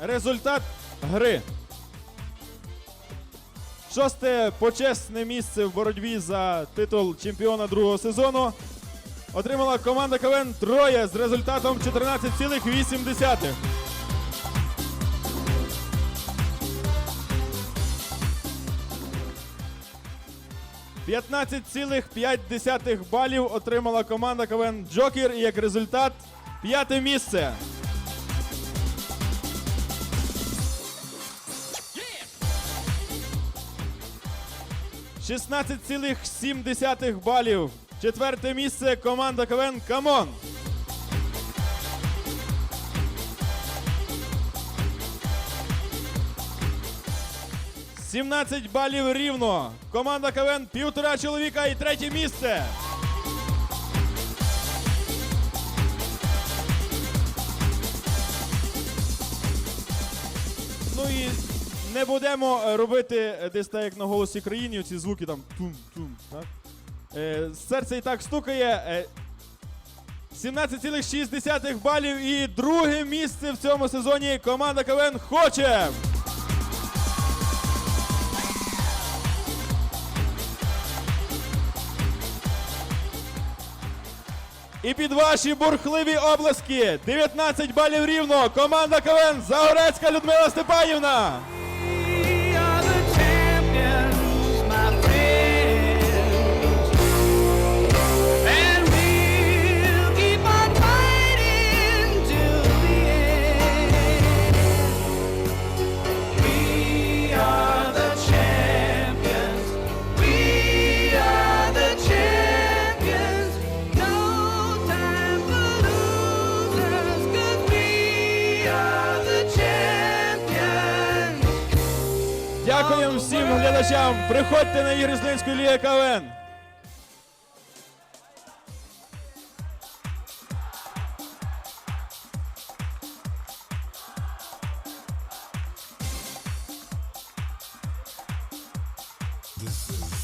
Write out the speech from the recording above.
Результат гри. Шосте почесне місце в боротьбі за титул чемпіона другого сезону отримала команда КВН Троє з результатом 14,8. «15,5 балів отримала команда КВН Джокер і як результат п'яте місце. 16,7 балів. Четверте місце команда КВН Камон. Сімнадцять балів рівно. Команда КВН півтора чоловіка і третє місце. Ну і не будемо е, робити е, десь так, як на голосі країні, ці звуки там тум-тум. Так? Е, серце і так стукає. Е, 17,6 балів і друге місце в цьому сезоні команда КВН хоче. І під ваші бурхливі обласки 19 балів рівно. Команда КВН Загорецька Людмила Степанівна. Дякуємо всім глядачам. Приходьте на ігри Злинської КВН. This is